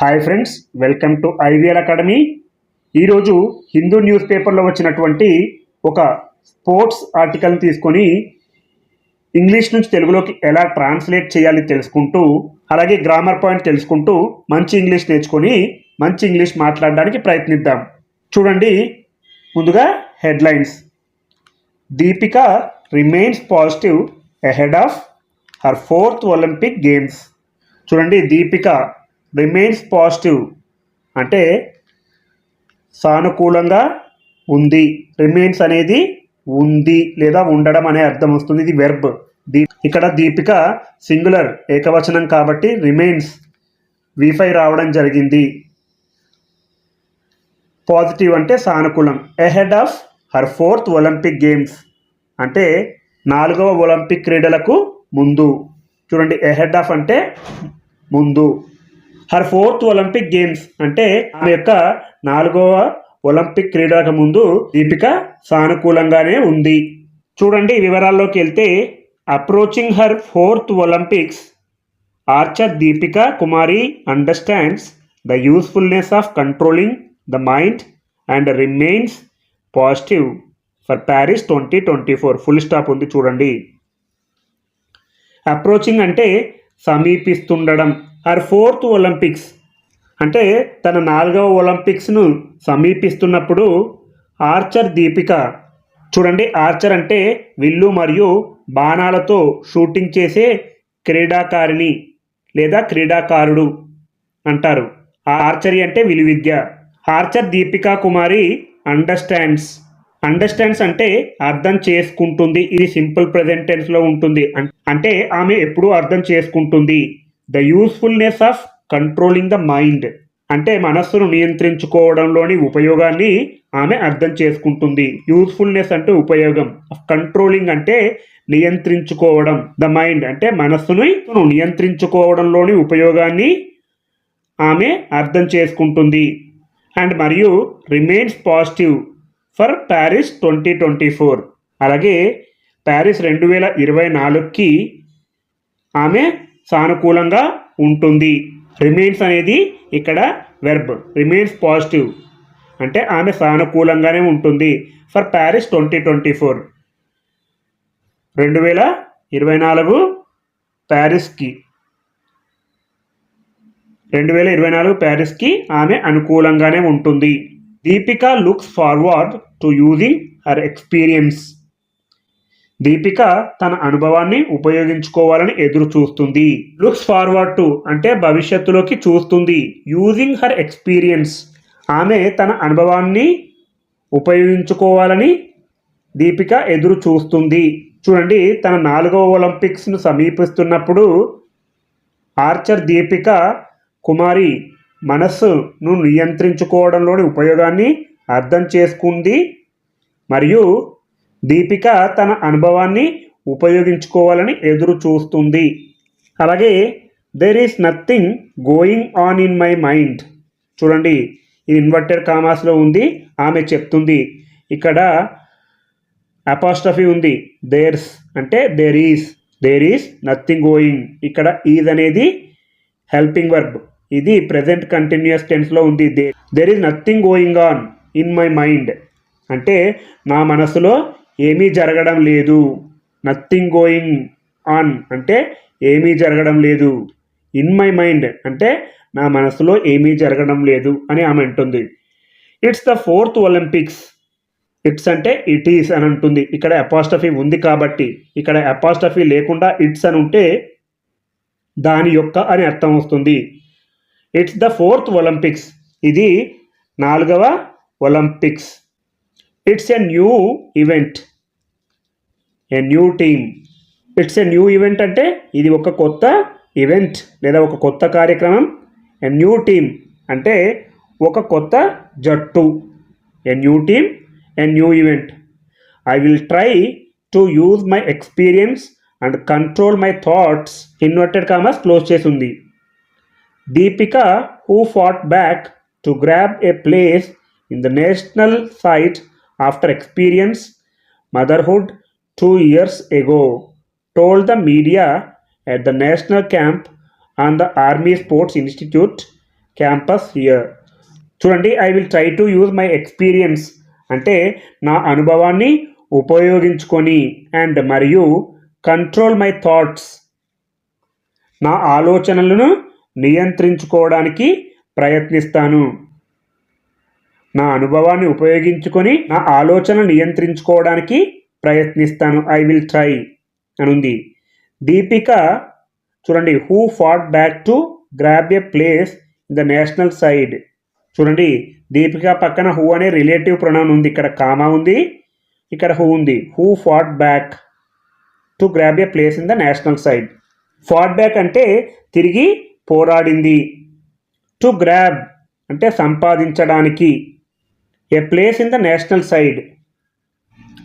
Hi friends welcome to IVL academy. ఈరోజు Hindu news పేపర్లో వచ్చినటువంటి ఒక స్పోర్ట్స్ ఆర్టికల్ తీసుకొని ఇంగ్లీష్ నుంచి తెలుగులోకి ఎలా ట్రాన్స్లేట్ చేయాలి తెలుసుకుంటూ అలాగే గ్రామర్ పాయింట్ తెలుసుకుంటూ మంచి ఇంగ్లీష్ నేర్చుకొని మంచి ఇంగ్లీష్ మాట్లాడడానికి ప్రయత్నిద్దాం. చూడండి ముందుగా headlines. Deepika remains positive ahead of her fourth Olympic games. చూడండి దీపిక రిమైన్స్ పాజిటివ్ అంటే సానుకూలంగా ఉంది. రిమైన్స్ అనేది ఉంది లేదా ఉండడం అనే అర్థం వస్తుంది. ఇది వెర్బ్ దీ ఇక్కడ దీపిక సింగులర్ ఏకవచనం కాబట్టి రిమైన్స్ విఫై రావడం జరిగింది. పాజిటివ్ అంటే సానుకూలం. Ahead of her fourth Olympic games అంటే నాలుగవ ఒలింపిక్ క్రీడలకు ముందు. చూడండి ఎహెడ్ ఆఫ్ అంటే ముందు. హర్ ఫోర్త్ ఒలింపిక్ గేమ్స్ అంటే ఆమె యొక్క నాలుగవ ఒలింపిక్ క్రీడలకు ముందు దీపిక సానుకూలంగానే ఉంది. చూడండి వివరాల్లోకి వెళ్తే approaching her fourth Olympics archer Deepika Kumari understands the usefulness of controlling the mind and remains positive for Paris twenty twenty four full stop ఉంది చూడండి. అప్రోచింగ్ అంటే సమీపిస్తుండడం. Or fourth Olympics. అంటే తన నాలుగవ ఒలింపిక్స్ను సమీపిస్తున్నప్పుడు ఆర్చర్ దీపిక. చూడండి ఆర్చర్ అంటే విల్లు మరియు బాణాలతో షూటింగ్ చేసే క్రీడాకారిణి లేదా క్రీడాకారుడు అంటారు. ఆ ఆర్చరీ అంటే విలువిద్య. Archer Deepika Kumari understands. Understands అంటే అర్థం చేసుకుంటుంది. ఇది సింపుల్ ప్రెజెంట్ టెన్స్లో ఉంటుంది. అంటే ఆమె ఎప్పుడూ అర్థం చేసుకుంటుంది. The usefulness of controlling the mind అంటే మనస్సును నియంత్రించుకోవడంలోని ఉపయోగాన్ని ఆమె అర్థం చేసుకుంటుంది. యూస్ఫుల్నెస్ అంటే ఉపయోగం. కంట్రోలింగ్ అంటే నియంత్రించుకోవడం. ద మైండ్ అంటే మనస్సును నియంత్రించుకోవడంలోని ఉపయోగాన్ని ఆమె అర్థం చేసుకుంటుంది. అండ్ మరియు remains positive for Paris twenty twenty four అలాగే ప్యారిస్ రెండు వేల ఇరవై నాలుగుకి ఆమె సానుకూలంగా ఉంటుంది. రిమైన్స్ అనేది ఇక్కడ వెర్బ్ రిమైన్స్ పాజిటివ్ అంటే ఆమె సానుకూలంగానే ఉంటుంది. For Paris twenty twenty four రెండు వేల ఇరవై నాలుగు ప్యారిస్కి రెండు వేల ఇరవై నాలుగు ప్యారిస్కి ఆమె అనుకూలంగానే ఉంటుంది. Deepika looks forward to using her experience Deepika తన అనుభవాన్ని ఉపయోగించుకోవాలని ఎదురు చూస్తుంది లుక్స్ ఫార్వర్డ్ టు అంటే భవిష్యత్తులోకి చూస్తుంది. యూజింగ్ హర్ ఎక్స్పీరియన్స్ ఆమె తన అనుభవాన్ని ఉపయోగించుకోవాలని దీపిక ఎదురు చూస్తుంది చూడండి తన నాలుగవ ఒలింపిక్స్ను సమీపిస్తున్నప్పుడు ఆర్చర్ దీపిక కుమారి మనస్సును నియంత్రించుకోవడంలోని ఉపయోగాన్ని అర్థం చేసుకుంది. మరియు దీపిక తన అనుభవాన్ని ఉపయోగించుకోవాలని ఎదురు చూస్తుంది. అలాగే there is nothing going on in my mind చూడండి ఇది ఇన్వర్టెడ్ కామాస్లో ఉంది ఆమె చెప్తుంది. ఇక్కడ అపాస్ట్రఫీ ఉంది దేర్స్ అంటే there is there is nothing going ఇక్కడ ఈజ్ అనేది హెల్పింగ్ వర్బ్ ఇది ప్రజెంట్ కంటిన్యూస్ టెన్స్లో ఉంది there is nothing going on in my mind అంటే నా మనసులో ఏమీ జరగడం లేదు. నథింగ్ గోయింగ్ ఆన్ అంటే ఏమీ జరగడం లేదు. ఇన్ మై మైండ్ అంటే నా మనసులో ఏమీ జరగడం లేదు అని ఆమె అంటుంది. It's the fourth Olympics it's అంటే ఇట్ ఈస్ అని అంటుంది. ఇక్కడ అపాస్టఫీ ఉంది కాబట్టి ఇక్కడ అపాస్టఫీ లేకుండా ఇట్స్ అని ఉంటే దాని యొక్క అని అర్థం వస్తుంది. ఇట్స్ ద ఫోర్త్ ఒలింపిక్స్ ఇది నాలుగవ Olympics it's a new event a new team. It's a new event అంటే ఇది ఒక కొత్త ఈవెంట్ లేదా ఒక కొత్త కార్యక్రమం. ఎ న్యూ టీమ్ అంటే ఒక కొత్త జట్టు. A new team a new event. I will try to use my experience and control my thoughts. Inverted commas close చేసి ఉంది Deepika who fought back to grab a place in the national side after experience motherhood two years ago told the media at the national camp on the Army Sports Institute campus here. చూడండి I will try to use my experience అంటే నా అనుభవాన్ని ఉపయోగించుకొని and మరియు control my thoughts నా ఆలోచనలను నియంత్రించుకోవడానికి ప్రయత్నిస్తాను నా అనుభవాన్ని ఉపయోగించుకొని నా ఆలోచన నియంత్రించుకోవడానికి ప్రయత్నిస్తాను ఐ విల్ ట్రై అని ఉంది దీపిక చూడండి who fought back to grab a place in the national side చూడండి దీపిక పక్కన హూ అనే రిలేటివ్ ప్రొనౌన్ ఉంది. ఇక్కడ కామా ఉంది ఇక్కడ హూ ఉంది. Who fought back to grab a place in the national side fought back అంటే తిరిగి పోరాడింది. టు గ్రాబ్ అంటే సంపాదించడానికి. A place in the national side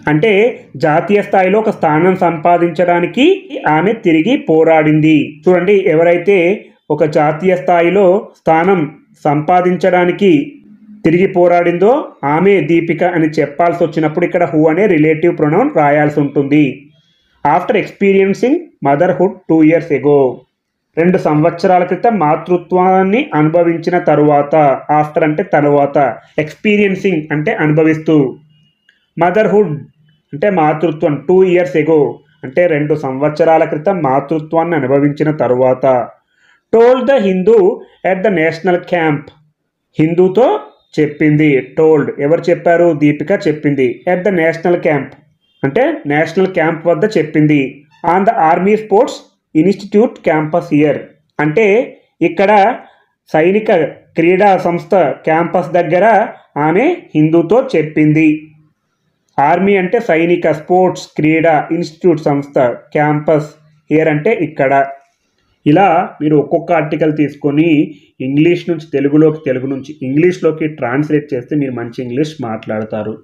అంటే జాతీయ స్థాయిలో ఒక స్థానం సంపాదించడానికి ఆమె తిరిగి పోరాడింది. చూడండి ఎవరైతే ఒక జాతీయ స్థాయిలో స్థానం సంపాదించడానికి తిరిగి పోరాడిందో ఆమె దీపిక అని చెప్పాల్సి వచ్చినప్పుడు ఇక్కడ హూ అనే రిలేటివ్ ప్రొనౌన్ రాయాల్సి ఉంటుంది. After experiencing motherhood two years ago. రెండు సంవత్సరాల క్రితం మాతృత్వాన్ని అనుభవించిన తరువాత ఆఫ్టర్ అంటే తరువాత ఎక్స్పీరియన్సింగ్ అంటే అనుభవిస్తూ. మదర్హుడ్ అంటే మాతృత్వం టూ ఇయర్స్ ఎగో అంటే రెండు సంవత్సరాల క్రితం మాతృత్వాన్ని అనుభవించిన తరువాత told the Hindu at the national camp హిందూతో చెప్పింది టోల్డ్ ఎవరు చెప్పారు? దీపిక చెప్పింది ఎట్ ద నేషనల్ క్యాంప్ అంటే నేషనల్ క్యాంప్ వద్ద చెప్పింది on the army sports institute campus here అంటే ఇక్కడ సైనిక క్రీడా సంస్థ క్యాంపస్ దగ్గర ఆమె హిందూతో చెప్పింది. ఆర్మీ అంటే సైనిక స్పోర్ట్స్ క్రీడా ఇన్స్టిట్యూట్ సంస్థ క్యాంపస్. హియర్ అంటే ఇక్కడ. ఇలా మీరు ఒక్కొక్క ఆర్టికల్ తీసుకొని ఇంగ్లీష్ నుంచి తెలుగులోకి తెలుగు నుంచి ఇంగ్లీష్లోకి ట్రాన్స్లేట్ చేస్తే మీరు మంచి ఇంగ్లీష్ మాట్లాడతారు.